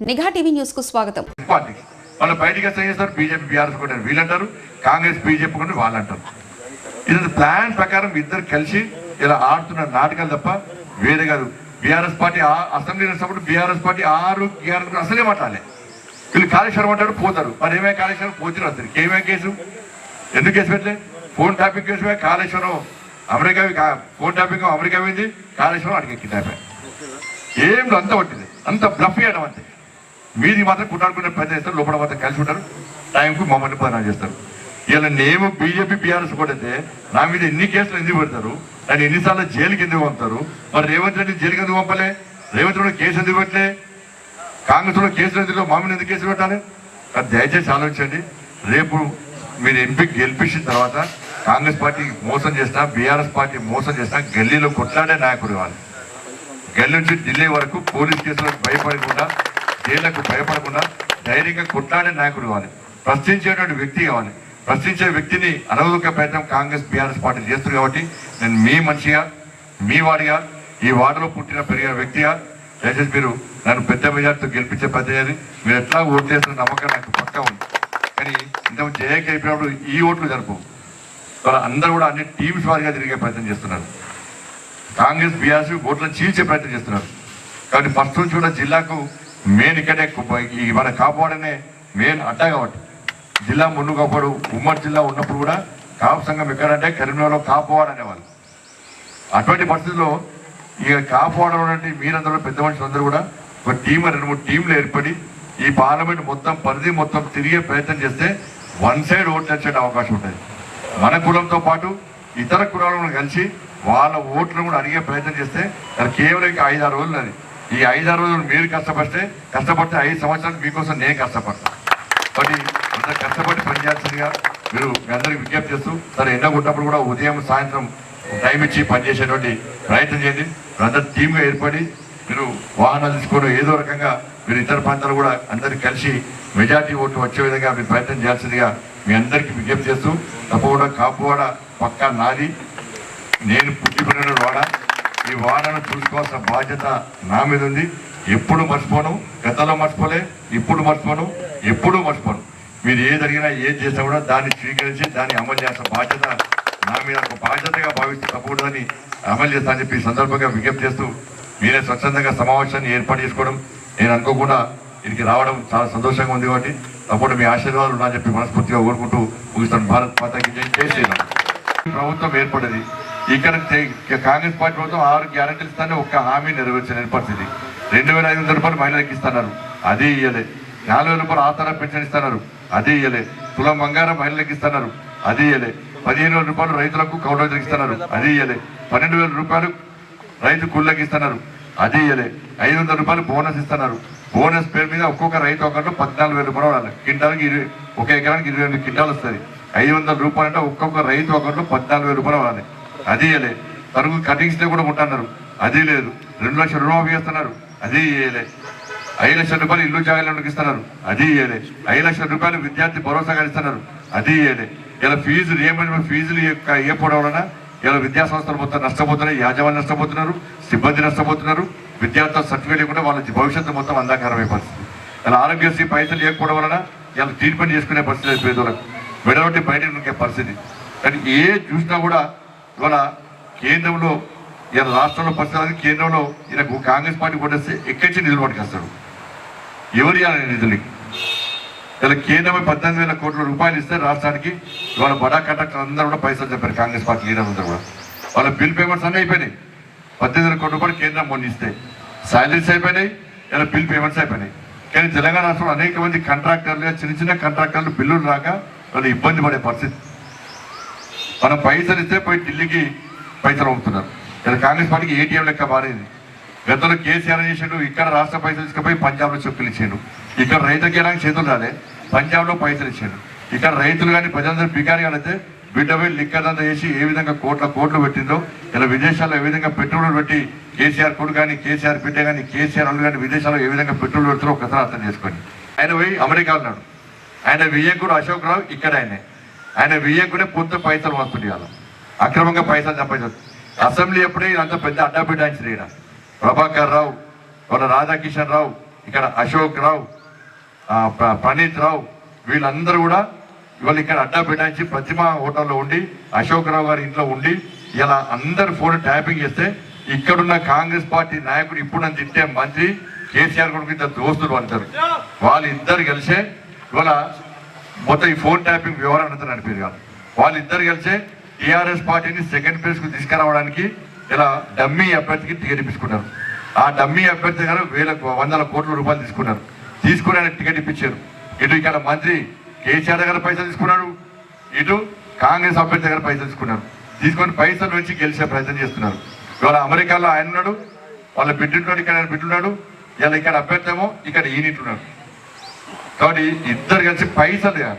నిఘా టీవీ న్యూస్కు స్వాగతం. వాళ్ళు బయటికి వస్తే చేస్తారు? బీజేపీ బీఆర్ఎస్ కూడా వీళ్ళంటారు. కాంగ్రెస్ బీజేపీ కూడా వాళ్ళు అంటారు ఇది ప్లాన్ ప్రకారం ఇద్దరు కలిసి ఇలా ఆడుతున్న నాటకాలు తప్ప వేరే కాదు. బీఆర్ఎస్ పార్టీ ఆ- అసెంబ్లీ వచ్చినప్పుడు బీఆర్ఎస్ పార్టీ ఆరు బీఆర్ఎస్ అసలే మాట్లాడలే. వీళ్ళు కాళేశ్వరం అంటారు పోతారు. మరి ఏమే కాళేశ్వరం? పోతున్నారు అతనికి ఏమే కేసు? ఎందుకు కేసు పెట్టలే? Phone tapping case Kaleshwaram America phone tapping America పోయింది కాళేశ్వరం అడిగి కిడ్నాప్ ఏం లేదు, అంత పట్టింది అంత బ్లఫ్ చేయడం అంతే. మీది మాత్రం కుట్టాడుకునే ప్రయత్నం చేస్తారు లోపల మాత్రం కలిసి ఉంటారు టైంకు మమ్మల్ని బదనాలు చేస్తారు. ఇలా నేను బీజేపీ బీఆర్ఎస్ కూడా అయితే నా మీద ఎన్ని కేసులు ఎందుకు పెడతారు నన్ను ఎన్నిసార్లు జైలుకి ఎందుకు పంపుతారు మరి రేవంత్ రెడ్డి జైలుకి ఎందుకు పంపలే రేవంత్ రెడ్డి కేసు ఎందుకు పెట్టలే కాంగ్రెస్లో కేసులు ఎందుకు మా ఎందుకు కేసు పెట్టాలి? అది దయచేసి ఆలోచించండి. రేపు మీరు ఎంపీ గెలిపించిన తర్వాత కాంగ్రెస్ పార్టీ మోసం చేసినా బీఆర్ఎస్ పార్టీ మోసం చేసినా గల్లీలో కొట్లాడే నాయకుడు వాళ్ళు గల్లీ నుంచి ఢిల్లీ వరకు పోలీస్ కేసులకు భయపడకుండా జైళ్ళకు భయపడకుండా ధైర్యంగా కొట్లాడే నాయకుడు కావాలి. ప్రశ్నించేటువంటి వ్యక్తి కావాలి. ప్రశ్నించే వ్యక్తిని అనవధిక ప్రయత్నం కాంగ్రెస్ బీఆర్ఎస్ పార్టీ చేస్తుంది కాబట్టి నేను మీ మనిషిగా మీ వాడిగా ఈ వార్డులో పుట్టిన పెరిగిన వ్యక్తిగా దయచేసి మీరు నన్ను పెద్ద మెజార్టీతో గెలిపించే పద్ధతి మీరు ఎట్లా ఓట్లు చేస్తున్న నమ్మకం నాకు పక్కా ఉంది. కానీ ఇంత జయకి అయిపోయినప్పుడు ఈ ఓట్లు జరుపు. అందరూ కూడా అన్ని టీమ్స్ వారిగా తిరిగే ప్రయత్నం చేస్తున్నారు. కాంగ్రెస్ బీఆర్ఎస్ ఓట్లను చీల్చే ప్రయత్నం చేస్తున్నారు. కాబట్టి ఫస్ట్ నుంచి కూడా జిల్లాకు మెయిన్ ఇక్కడే మన కాపాడనే మెయిన్ అడ్డా కాబట్టి. జిల్లా ముందు కాపాడు ఉమ్మడి జిల్లా ఉన్నప్పుడు కూడా కాపు సంఘం ఎక్కడంటే కరీంనగర్లో కాపువాడు అనేవాళ్ళు. అటువంటి పరిస్థితుల్లో ఇక కాపువాడు అంటే మీరందరూ పెద్ద మనుషులు అందరూ కూడా ఒక టీం రెండు మూడు టీంలు ఏర్పడి ఈ పార్లమెంట్ మొత్తం పరిధి మొత్తం తిరిగే ప్రయత్నం చేస్తే వన్ సైడ్ ఓట్లు వచ్చే అవకాశం ఉంటుంది. మన కులంతో పాటు ఇతర కులాలను కలిసి వాళ్ళ ఓట్లను కూడా అడిగే ప్రయత్నం చేస్తే అది కేవలం ఐదు ఐదారు రోజులు అది. ఈ ఐదారు రోజులు మీరు కష్టపడితే కష్టపడితే ఐదు సంవత్సరాలు మీకోసం నేను కష్టపడతాను మరి అంత కష్టపడి పనిచేయాల్సిందిగా మీరు మీ అందరికి విజ్ఞప్తి చేస్తూ సరే ఎండ కూడా ఉదయం సాయంత్రం టైం ఇచ్చి పనిచేసేటువంటి ప్రయత్నం చేయండి. అందరు టీమ్గా ఏర్పడి మీరు వాహనాలు తీసుకొని ఏదో రకంగా మీరు ఇతర ప్రాంతాలు కూడా అందరికి కలిసి మెజార్టీ ఓట్లు వచ్చే విధంగా మీరు ప్రయత్నం చేయాల్సిందిగా మీ అందరికీ విజ్ఞప్తి చేస్తూ తప్పకుండా కాపువాడ పక్కా నాది. నేను పుట్టిపడిన వాడ. ఈ వాడను చూసుకోవాల్సిన బాధ్యత నా మీద ఉంది. ఎప్పుడు మర్చిపోను. గతంలో మర్చిపోలే ఇప్పుడు మర్చిపోను ఎప్పుడు మర్చిపోను. మీరు ఏది అడిగినా ఏది చేసినా కూడా దాన్ని స్వీకరించి దాన్ని అమలు చేయాల్సిన బాధ్యత నా మీద ఒక బాధ్యతగా భావిస్తూ తప్పకూడదని అమలు చేస్తానని చెప్పి సందర్భంగా విజ్ఞప్తి చేస్తూ మీరే స్వచ్ఛందంగా సమావేశాన్ని ఏర్పాటు చేసుకోవడం నేను అనుకోకుండా ఇక్కడికి రావడం చాలా సంతోషంగా ఉంది కాబట్టి తప్పకుండా మీ ఆశీర్వాదాలు ఉన్నాయని చెప్పి మనస్ఫూర్తిగా కోరుకుంటూ ముగిస్తాను. భారత్ మాతాకి జై శ్రీరామ్. ప్రభుత్వం ఏర్పడింది. ఇక్కడ కాంగ్రెస్ పార్టీ ప్రభుత్వం ఆరు గ్యారంటీలు ఇస్తానే ఒక్క హామీ నెరవేర్చలేని పరిస్థితి. రెండు వేల ఐదు వందల రూపాయలు మహిళలకు ఇస్తున్నారు. అది ఇయ్యలే. నాలుగు వేల రూపాయలు ఆధార పెన్షన్ ఇస్తున్నారు. అది ఇయ్యలే. తులం బంగారం మహిళలకు ఇస్తున్నారు. అది ఇయ్యలే. పదిహేను వేల రూపాయలు రైతులకు కౌలులకు ఇస్తున్నారు. అది ఇయ్యలే. పన్నెండు వేల రూపాయలు రైతు కూళ్ళకి ఇస్తున్నారు. అది ఇయ్యలే. ఐదు వందల రూపాయలు బోనస్ ఇస్తున్నారు. బోనస్ పేరు మీద ఒక్కొక్క రైతు ఒకటి పద్నాలుగు వేల రూపాయలు వాడాలి క్వింటాల్కి ఇరవై ఒక ఎకరానికి ఇరవై ఎనిమిది కింటాలు వస్తుంది. ఐదు వందల రూపాయలు అంటే ఒక్కొక్క రైతు ఒకటి పద్నాలుగు వేల రూపాయలు వాళ్ళని అది ఇయ్యలే తరుగు కటింగ్స్లో కూడా ఉంటున్నారు అది లేదు. రెండు లక్షల రుణమాఫీ చేస్తున్నారు. అది ఇయ్యలే. ఐదు లక్షల రూపాయలు ఇల్లు జాగాలకు ఇస్తున్నారు. అది ఇయ్యలే. ఐదు లక్షల రూపాయలు విద్యార్థి భరోసాగా ఇస్తున్నారు. అది ఇయ్యలే. ఇలా ఫీజు రియంబర్స్మెంట్ ఫీజులు యొక్క ఇవ్వకపోవడం వలన ఇలా విద్యా సంస్థలు మొత్తం నష్టపోతున్నాయి. యాజమాన్యం నష్టపోతున్నారు. సిబ్బంది నష్టపోతున్నారు. విద్యార్థుల సర్టిఫికేట్ లేకుండా వాళ్ళ భవిష్యత్తు మొత్తం అంధాకారమే పరిస్థితి. ఇలా ఆరోగ్యశ్రీ పైసలు ఇవ్వకపోవడం వలన ఇలా ట్రీట్మెంట్ చేసుకునే పరిస్థితి లేదు పేదోళ్ళకు విడగొట్టి బయటకు పరిస్థితి. కానీ ఏ చూసినా కూడా ఇవాళ కేంద్రంలో ఇలా రాష్ట్రంలో పరిస్థితి కేంద్రంలో ఇలా కాంగ్రెస్ పార్టీ కొట్టేస్తే నుంచి నిధులు పట్టుకొస్తాడు ఎవరు ఇవ్వాలి నిధులకి ఇలా కేంద్రమే పద్దెనిమిది వేల కోట్ల రూపాయలు ఇస్తే రాష్ట్రానికి ఇవాళ బడా కండక్టర్ అందరూ కూడా పైసలు చెప్పారు కాంగ్రెస్ పార్టీ లీడర్ అందరూ కూడా. వాళ్ళ బిల్ పేమెంట్స్ అన్నీ అయిపోయినాయి. పద్దెనిమిది వేల కోట్ల రూపాయలు కేంద్రం మొన్న ఇస్తే. శాలరీస్ అయిపోయినాయి ఇలా బిల్ పేమెంట్స్ అయిపోయినాయి. కానీ తెలంగాణ రాష్ట్రంలో అనేక మంది కాంట్రాక్టర్లు చిన్న చిన్న కాంట్రాక్టర్లు బిల్లులు రాక వాళ్ళు ఇబ్బంది పడే పరిస్థితి మనం పైసలు ఇస్తే పోయి ఢిల్లీకి పైసలు అమ్ముతున్నారు ఇలా కాంగ్రెస్ పార్టీకి ఏటీఎం లెక్క మారేది. గతంలో కేసీఆర్ చేసిండు ఇక్కడ రాష్ట్ర పైసలు తీసుకుపోయి పంజాబ్లో చెప్పులు ఇచ్చిండు. ఇక్కడ రైతులకి ఎలాంటి చేతులు రాలే పంజాబ్లో పైసలు ఇచ్చిండు. ఇక్కడ రైతులు కానీ ప్రజలందరూ బికారి అయితే బిడ్డ పోయి లిక్కదంతా చేసి ఏ విధంగా కోట్ల కోట్లు పెట్టిందో ఇలా విదేశాల్లో ఏ విధంగా పెట్రోల్ పెట్టి కేసీఆర్ కొడు కానీ కేసీఆర్ బిడ్డ కానీ కేసీఆర్ అల్లు కానీ విదేశాల్లో ఏ విధంగా పెట్రోల్ పెడుతారో ఒకసారి అర్థం చేసుకోండి. ఆయన పోయి అమెరికా ఉన్నాడు. ఆయన విజయకుడు అశోక్ రావు ఇక్కడ ఆయనే. ఆయన వియ్యంకుడే పొత్తు పైసలు వస్తుంది అక్రమంగా పైసలు సంపాదించారు. అసెంబ్లీ ఎప్పుడే ఇదంతా పెద్ద అడ్డా బిడ్డాయించారు ఈయన ప్రభాకర్ రావు వాళ్ళ రాధాకిషన్ రావు ఇక్కడ అశోక్ రావు ప్రణీత్ రావు వీళ్ళందరూ కూడా ఇవాళ ఇక్కడ అడ్డా పెట్టించి ప్రతిమ హోటల్లో ఉండి అశోక్ రావు గారి ఇంట్లో ఉండి ఇలా అందరు ఫోన్ ట్యాపింగ్ చేస్తే ఇక్కడున్న కాంగ్రెస్ పార్టీ నాయకుడు ఇప్పుడు నన్ను తిట్టే మంత్రి కేసీఆర్ కొడుకు ఇద్దరు దోస్తులు వాళ్ళిద్దరు వాళ్ళిద్దరు కలిసే ఇవాళ మొత్తం ఈ ఫోన్ ట్యాపింగ్ వివరణ అంతా నడిపారు కాదు. వాళ్ళిద్దరు కలిసే టీఆర్ఎస్ పార్టీని సెకండ్ ప్లేస్కు తీసుకురావడానికి ఇలా డమ్మీ అభ్యర్థికి టికెట్ ఇప్పించుకున్నారు. ఆ డమ్మీ అభ్యర్థి గారు వేల వందల కోట్ల రూపాయలు తీసుకున్నారు. తీసుకుని ఆయన టికెట్ ఇప్పించారు. ఇటు ఇక్కడ మంత్రి కేసీఆర్ దగ్గర పైసలు తీసుకున్నాడు. ఇటు కాంగ్రెస్ అభ్యర్థి దగ్గర పైసలు తీసుకున్నారు. తీసుకొని పైసలు వచ్చి గెలిచే ప్రయత్నం చేస్తున్నారు. ఇవాళ అమెరికాలో ఆయన ఉన్నాడు. వాళ్ళ బిడ్డున్నాడు ఇక్కడ ఆయన బిడ్డున్నాడు ఇలా ఇక్కడ అభ్యర్థి ఏమో ఇక్కడ ఈయనిట్టున్నాడు కాబట్టి ఇద్దరు కలిసి పైసలు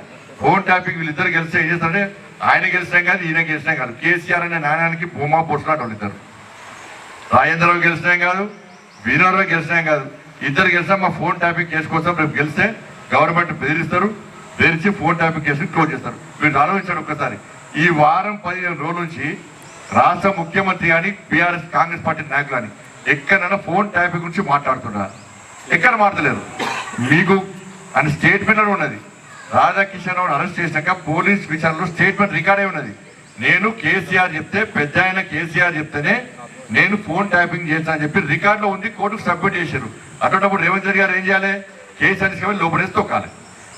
ఫోన్ టాపిక్ వీళ్ళిద్దరు కలిసి ఏం చేస్తారంటే ఆయన గెలిచినా కాదు ఈయన గెలిచినా కాదు. కేసీఆర్ అనే నాణ్యానికి భూమా పోట్లాడు వాళ్ళు ఇద్దరు. రాజేంద్రరావు గెలిచినా కాదు వీరరావు గెలిచినా కాదు. ఇద్దరు గెలిచినా మా ఫోన్ టాపిక్ కేసు కోసం రేపు గెలిస్తే గవర్నమెంట్ బెదిరిస్తారు బెదిరించి ఫోన్ టాపిక్ కేసు క్లోజ్ చేస్తారు. మీరు ఆలోచించాడు ఒక్కసారి. ఈ వారం పదిహేను రోజుల నుంచి రాష్ట్ర ముఖ్యమంత్రి కానీ బీఆర్ఎస్ కాంగ్రెస్ పార్టీ నాయకులు కానీ ఎక్కడైనా ఫోన్ టాపిక్ గురించి మాట్లాడుతున్నారు. ఎక్కడ మాట్లాడలేరు. మీకు అని స్టేట్మెంట్ అని ఉన్నది. రాధాకిషన్ రావు అరెస్ట్ చేసినాక పోలీస్ విచారణలో స్టేట్మెంట్ రికార్డ్ అయి ఉన్నది. నేను కేసీఆర్ చెప్తే పెద్ద ఆయన కేసీఆర్ చెప్తేనే నేను ఫోన్ ట్యాపింగ్ చేస్తానని చెప్పి రికార్డులో ఉంది కోర్టుకు సబ్మిట్ చేశారు. అటువంటిప్పుడు రేవంత్ రెడ్డి గారు ఏం చేయాలి? కేసీఆర్ తీసుకెళ్ళి లోపడేసి తొక్కాలి.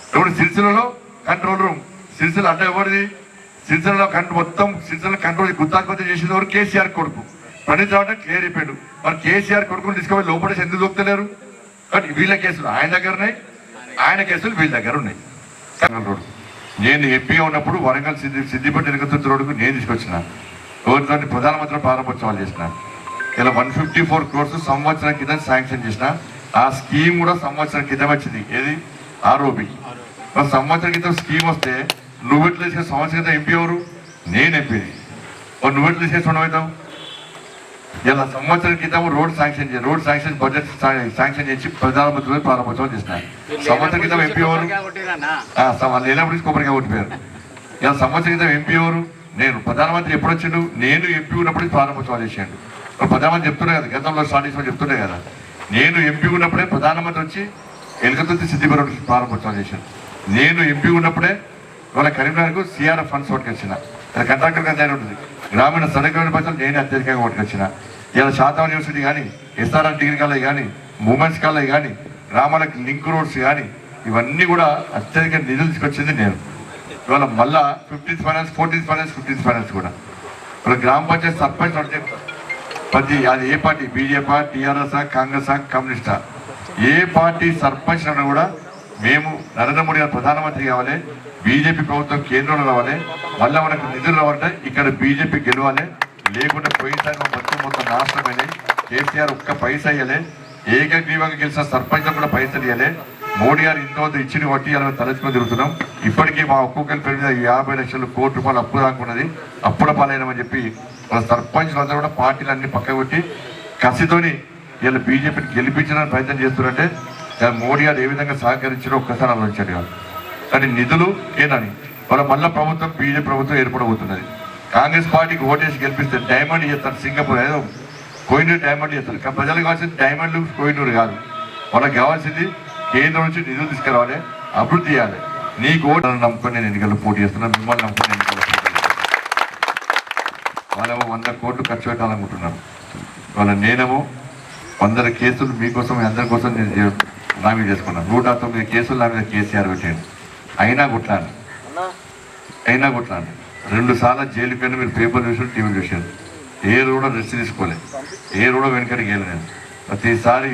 ఇప్పుడు సిరిసిల్లలో కంట్రోల్ రూమ్ సిరిసిల్ల అంటే ఎవరిది? సిరిసిల్లలో కంట్రోల్ మొత్తం సిరిసిల్ల కంట్రోల్ గుత్తాధిపతి చేసిన వారు కేసీఆర్ కొడుకు. పండిత్ రావు క్లియర్ అయిపోయాడు. మరి కేసీఆర్ కొడుకుని తీసుకెళ్ళి లోపలేసి ఎందుకు దొక్కుతలేరు? కానీ వీళ్ళ కేసులు ఆయన దగ్గరనే. ఆయన కేసులు వీళ్ళ దగ్గర ఉన్నాయి. రోడ్డు నేను ఎంపీగా ఉన్నప్పుడు వరంగల్ సిద్ధి సిద్దిపేట ఎలుగుతున్న రోడ్డుకు నేను తీసుకొచ్చిన. ఎవరితో ప్రధానమంత్రి ప్రారంభోత్సవాలు చేసిన. ఇలా వన్ ఫిఫ్టీ ఫోర్ క్రోర్స్ సంవత్సరం కింద శాంక్షన్ చేసిన. ఆ స్కీమ్ కూడా సంవత్సరం కింద వచ్చింది. ఏది? ఆరోపి సంవత్సరం క్రితం స్కీమ్ వస్తే నువ్వు ఎట్లా చేసే సంవత్సరం క్రితం ఎంపీ ఎవరు? నేను ఎంపీని. మరి నువ్వు ఎట్లా చేసి ఉండవుతావు ఇలా సంవత్సరం క్రితం road sanction road sanction budget sanction చేసి ప్రధానమంత్రి ప్రారంభోత్సవం చేసిన సంవత్సరం క్రితం ఎంపీ ఎవరు? లేనప్పుడు నుంచి కొబ్బరికాయ కొట్టిపోయారు. ఇలా సంవత్సరం క్రితం ఎంపీ ఎవరు? నేను. ప్రధానమంత్రి ఎప్పుడు వచ్చిండు? నేను ఎంపీ ఉన్నప్పుడు ప్రారంభోత్సవాలు చేశాడు ఇప్పుడు ప్రధానమంత్రి చెప్తున్నా కదా గతంలో స్టార్ట్ చేసిన చెప్తుండే కదా. నేను ఎంపీ ఉన్నప్పుడే ప్రధానమంత్రి వచ్చి ఎలుకతుర్తి సిద్దిపేట ప్రారంభోత్సవం చేశాను నేను ఎంపీ ఉన్నప్పుడే వాళ్ళ కరీంనగర్కు సిఆర్ఎఫ్ ఫండ్స్ పట్టుకొచ్చిన కంట్రాక్టర్గా తయారు ఉంటుంది. గ్రామీణ సడక్ పైసలు నేనే అత్యధికంగా పట్టుకొచ్చిన. ఇలా శాతం యూనివర్సిటీ కానీ ఎస్ఆర్ఆర్ డిగ్రీ కాలేజ్ కానీ ఉమెన్స్ కాలేజ్ కానీ గ్రామాలకు లింక్ రోడ్స్ కానీ ఇవన్నీ కూడా అత్యధిక నిధులు తీసుకొచ్చింది నేను. ఇవాళ మళ్ళా fifteenth finance fourteenth finance fifteenth finance కూడా. ఇప్పుడు గ్రామ పంచాయతీ సర్పంచ్ అంటే ప్రతి అది ఏ పార్టీ? బీజేపీ టీఆర్ఎస్ కాంగ్రెస్ కమ్యూనిస్టా? ఏ పార్టీ సర్పంచ్ కూడా మేము నరేంద్ర మోడీ గారు ప్రధానమంత్రి కావాలి బీజేపీ ప్రభుత్వం కేంద్రంలో రావాలి మళ్ళీ మనకు నిధులు రావాలంటే ఇక్కడ బీజేపీ గెలవాలి. లేకుంటే పోయినసారి మా మొత్తం మొత్తం నాశనమైంది. కేసీఆర్ ఒక్క పైసా ఇవ్వలే ఏకగ్రీవంగా గెలిచిన సర్పంచ్ కూడా పైసలు ఇవ్వలే మోడీ గారు ఇంతవద్దు ఇచ్చిన వడ్డీ అలా తలచుకొని తిరుగుతున్నాం. ఇప్పటికీ మా ఒక్కొక్కరి పేరు మీద యాభై లక్షలు కోటి రూపాయలు అప్పు దాకున్నది అప్పుల పాలైనమని చెప్పి వాళ్ళ సర్పంచ్లు అందరూ కూడా పార్టీలు అన్ని పక్కకొట్టి కసితోని వీళ్ళు బీజేపీని గెలిపించడానికి ప్రయత్నం చేస్తున్నారంటే మోడీ గారు ఏ విధంగా సహకరించారో ఒక్కసారి ఆలోచించారు కాదు. కానీ నిధులు ఏనని వాళ్ళ మళ్ళీ ప్రభుత్వం బీజేపీ ప్రభుత్వం ఏర్పడబోతున్నది. కాంగ్రెస్ పార్టీకి ఓటేసి గెలిపిస్తే డైమండ్ చేస్తారు సింగపూర్. ఏదో కోయినూరు డైమండ్ చేస్తారు. కానీ ప్రజలకు కావాల్సింది డైమండ్లు కోయినూరు కాదు. వాళ్ళకి కావాల్సింది కేంద్రం నుంచి నిధులు తీసుకురావాలి అభివృద్ధి చేయాలి. నీకు ఓటు నమ్ముకొని నేను ఎన్నికల్లో పోటీ చేస్తున్నాను మిమ్మల్ని నమ్ముకొని ఎన్నికల్లో వాళ్ళేమో వంద కోట్లు ఖర్చు పెట్టాలనుకుంటున్నారు. వాళ్ళ నేనేమో వందల కేసులు మీకోసం అందరి కోసం నేను చే- నా మీద చేసుకున్నాను. నూట తొమ్మిది కేసులు నా మీద కేసీఆర్ పెట్టాను అయినా కొట్లాను అయినా కొట్లాను రెండు సార్లు జైలుకి వెళ్ళి మీరు పేపర్ చూసారు టీవీ చూశారు. ఏ కూడా రెస్ట్ తీసుకోలేదు ఏ కూడా వెనకడికి వెళ్ళలేదు ప్రతిసారి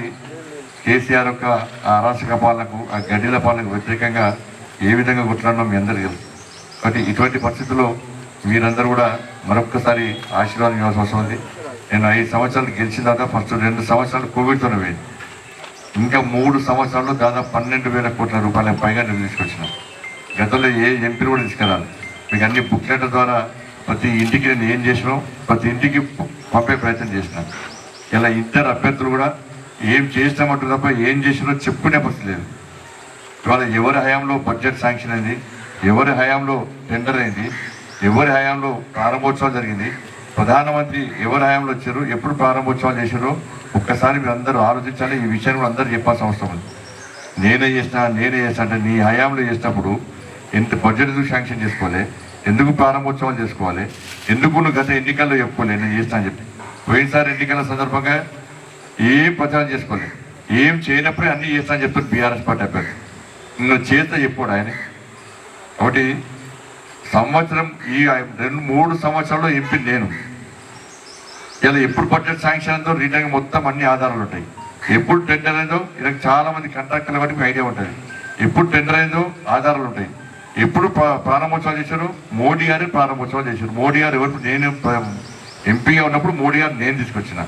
కేసీఆర్ యొక్క ఆ అరాచక పాలనకు ఆ గడ్డిల పాలనకు వ్యతిరేకంగా ఏ విధంగా కొట్లాడడం మీ అందరికీ తెలుసు. కాబట్టి ఇటువంటి పరిస్థితుల్లో మీరందరూ కూడా మరొక్కసారి ఆశీర్వాదం ఇవ్వాల్సిన అవసరం ఉంది. నేను ఐదు సంవత్సరాలు గెలిచిన తర్వాత ఫస్ట్ రెండు సంవత్సరాలు కోవిడ్తోనే పోయింది. ఇంకా మూడు సంవత్సరాల్లో దాదాపు పన్నెండు వేల కోట్ల రూపాయల పైగా నేను తీసుకొచ్చినా. గతంలో ఏ ఎంపీని కూడా తీసుకురాలి మీకు అన్ని బుక్లెట్ల ద్వారా ప్రతి ఇంటికి నేను ఏం చేసినాం ప్రతి ఇంటికి పంపే ప్రయత్నం చేసినాను ఇలా ఇద్దరు అభ్యర్థులు కూడా ఏం చేసినామంటూ తప్ప ఏం చేసినో చెప్పుకునే పరిస్థితి లేదు. ఇవాళ ఎవరి హయాంలో బడ్జెట్ శాంక్షన్ అయింది ఎవరి హయాంలో టెండర్ అయింది ఎవరి హయాంలో ప్రారంభోత్సవం జరిగింది ప్రధానమంత్రి ఎవరు హయాంలో వచ్చారు? ఎప్పుడు ప్రారంభోత్సవాలు చేశారో? ఒక్కసారి మీరు అందరూ ఆలోచించాలి ఈ విషయాన్ని కూడా అందరూ చెప్పాల్సిన అవసరం ఉంది. నేనే చేసిన నేనే చేసిన అంటే నీ హయాంలో చేసినప్పుడు ఎంత బడ్జెట్ ఎందుకు శాంక్షన్ చేసుకోవాలి? ఎందుకు ప్రారంభోత్సవాలు చేసుకోవాలి? ఎందుకు నువ్వు గత ఎన్నికల్లో చెప్పుకోలేదు నేను చేస్తా అని చెప్పి. పోయినసారి ఎన్నికల సందర్భంగా ఏం ప్రచారం చేసుకోలేదు ఏం చేయనప్పుడే అన్నీ చేస్తా అని చెప్తారు బీఆర్ఎస్ పార్టీ అభ్యర్థి నువ్వు చేస్తా చెప్పాడు ఆయన. కాబట్టి సంవత్సరం ఈ రెండు మూడు సంవత్సరాల్లో ఎంపీ నేను. ఇలా ఎప్పుడు బడ్జెట్ శాంక్షన్ అయిందో రిటర్న్ మొత్తం అన్ని ఆధారాలు ఉంటాయి. ఎప్పుడు టెండర్ అయిందో ఇలా చాలా మంది కాంట్రాక్టర్ల బట్టి ఐడియా ఉంటుంది. ఎప్పుడు టెండర్ అయిందో ఆధారాలు ఉంటాయి. ఎప్పుడు ప్రా- ప్రారంభోత్సవాలు చేశారు? మోడీ గారు ప్రారంభోత్సవాలు చేశారు. మోడీ గారు ఎవరు? నేను ఎంపీగా ఉన్నప్పుడు మోడీ గారు నేను తీసుకొచ్చిన.